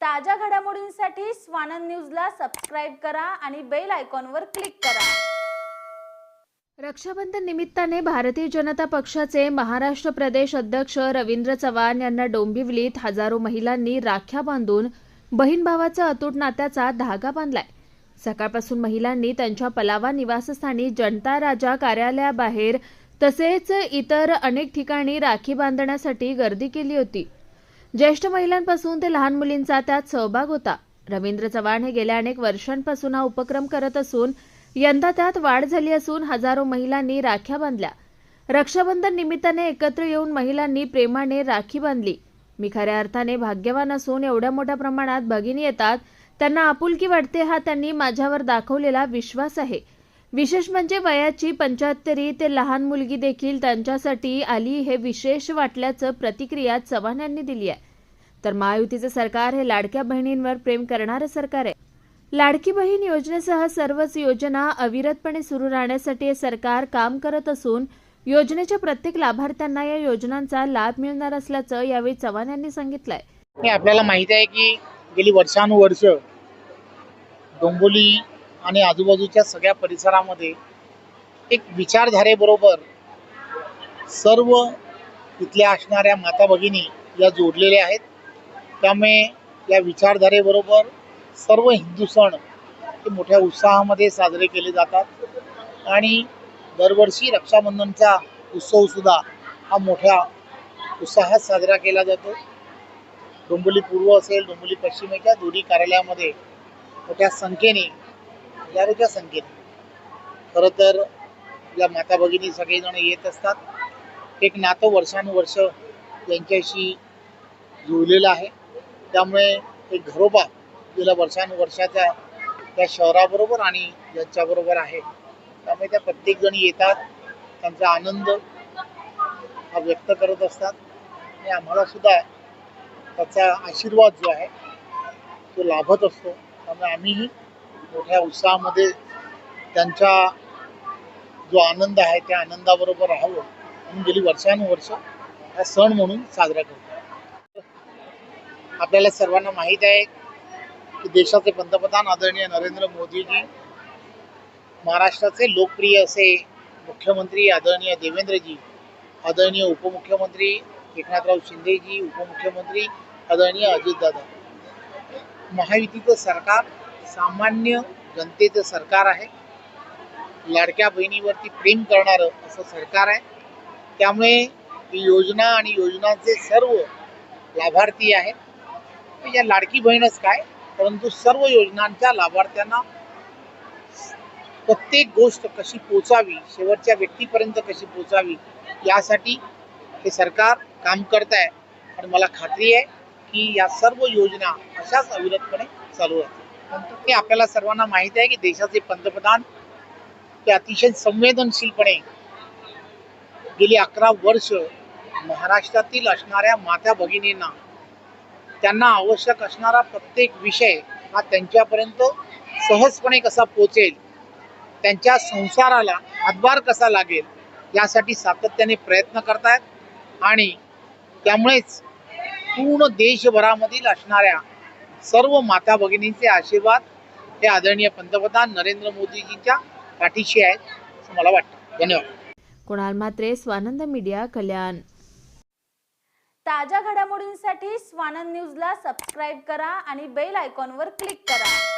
ताज्या घडामोडींसाठी स्वानंद न्यूजला सबस्क्राईब करा आणि बेल आयकॉनवर क्लिक करा. रक्षाबंधन निमित्ताने भारतीय जनता पक्षाचे महाराष्ट्र प्रदेश अध्यक्ष रवींद्र चव्हाण यांना डोंबिवलीत हजारो महिलांनी राख्या बांधून बहीण भावाचा अतूट नात्याचा धागा बांधलाय. सकाळपासून महिलांनी त्यांच्या पलावा निवासस्थानी जनता राजा कार्यालयाबाहेर तसेच इतर अनेक ठिकाणी राखी बांधण्यासाठी गर्दी केली होती. ज्येष्ठ महिलांपासून ते लहान मुलींचा त्यात सहभाग होता. रवींद्र चव्हाण हे गेल्या अनेक वर्षांपासून हा उपक्रम करत असून यंदा त्यात वाढ झाली असून हजारो महिलांनी राख्या बांधल्या. रक्षाबंधन निमित्ताने एकत्र येऊन महिलांनी प्रेमाने राखी बांधली. मी खऱ्या अर्थाने भाग्यवान असून एवढ्या मोठ्या प्रमाणात भगिनी येतात त्यांना आपुलकी वाटते हा त्यांनी माझ्यावर दाखवलेला विश्वास आहे. विशेष म्हणजे वयाची पंच्याहत्तरी ते लहान मुलगी देखील त्यांच्यासाठी आली हे विशेष वाटल्याचं प्रतिक्रिया चव्हाण यांनी दिली आहे. तर महायुतीचं सरकार हे लाडक्या बहिणींवर प्रेम करणारं सरकार आहे. लाडकी बहीण योजनेसह सर्वच योजना अविरतपणे सुरू राहण्यासाठी हे सरकार काम करत असून योजनेच्या प्रत्येक लाभार्थ्यांना या योजनांचा लाभ मिळणार असल्याचं यावेळी चव्हाण यांनी सांगितलंय. हे आपल्याला माहिती आहे की गेली वर्षानुवर्ष डोंबोली आणि आजूबाजूच्या सगळ्या परिसरामध्ये एक विचारधारेबरोबर सर्व इथल्या असणाऱ्या माता भगिनी या जोडलेल्या आहेत. त्यामुळे या विचारधारेबरोबर सर्व हिंदू सण हे मोठ्या उत्साहामध्ये साजरे केले जातात. आणि दरवर्षी रक्षाबंधनचा उत्सवसुद्धा हा मोठ्या उत्साहात साजरा केला जातो. डोंबिवली पूर्व असेल डोंबिवली पश्चिमेच्या दोन्ही कार्यालयामध्ये मोठ्या संख्येने हजारोच्या संख्येने खरं तर आपल्या माता भगिनी सगळेजण येत असतात. एक नातं वर्षानुवर्ष त्यांच्याशी जुळलेलं आहे. त्यामुळे एक घरोबा तिला वर्षानुवर्षाच्या त्या शहराबरोबर आणि यांच्याबरोबर आहे. त्यामुळे त्या प्रत्येकजण येतात. त्यांचा आनंद हा व्यक्त करत असतात. आणि आम्हाला सुद्धा त्याचा आशीर्वाद जो आहे तो लाभत असतो. त्यामुळे आम्हीही मोठ्या उत्साहामध्ये त्यांचा जो आनंद आहे त्या आनंदाबरोबर राहावं म्हणून गेली वर्षानुवर्ष हा सण म्हणून साजरा करतो. आपल्याला सर्वांना माहीत आहे की देशाचे पंतप्रधान आदरणीय नरेंद्र मोदीजी महाराष्ट्राचे लोकप्रिय असे मुख्यमंत्री आदरणीय देवेंद्रजी आदरणीय उपमुख्यमंत्री एकनाथराव शिंदेजी उपमुख्यमंत्री आदरणीय अजितदादा. महायुतीचं सरकार सामान्य जनतेचं सरकार आहे. लाडक्या बहिणीवरती प्रेम करणारं असं सरकार आहे. त्यामुळे ही योजना आणि योजनांचे सर्व लाभार्थी आहेत. या लाडकी बहीणच काय? परंतु सर्व योजनांच्या लाभार्थ्यांना प्रत्येक गोष्ट कशी पोचावी शेवटच्या व्यक्तीपर्यंत कशी पोचावी यासाठी हे सरकार काम करत आहे आणि मला खात्री आहे की या सर्व योजना अशाच अविरतपणे चालू राहतील. हे आपल्याला सर्वांना माहीत आहे की देशाचे पंतप्रधान ते अतिशय संवेदनशीलपणे गेली अकरा वर्ष महाराष्ट्रातील असणाऱ्या माता भगिनींना त्यांना आवश्यक असणारा प्रत्येक विषय हा त्यांच्यापर्यंत सहजपणे कसा पोचेल त्यांच्या संसाराला हातभार कसा लागेल यासाठी सातत्याने प्रयत्न करतायत. आणि त्यामुळेच पूर्ण देशभरामधील असणाऱ्या सर्व माता भगिनींचे आशीर्वाद हे आदरणीय पंतप्रधान नरेंद्र मोदीजींच्या पाठीशी आहेत असं मला वाटतं. धन्यवाद. कुणाल मात्रे स्वानंद मीडिया कल्याण. ताज्या घडामोडींसाठी स्वानंद न्यूजला सबस्क्राईब करा आणि बेल आयकॉनवर क्लिक करा.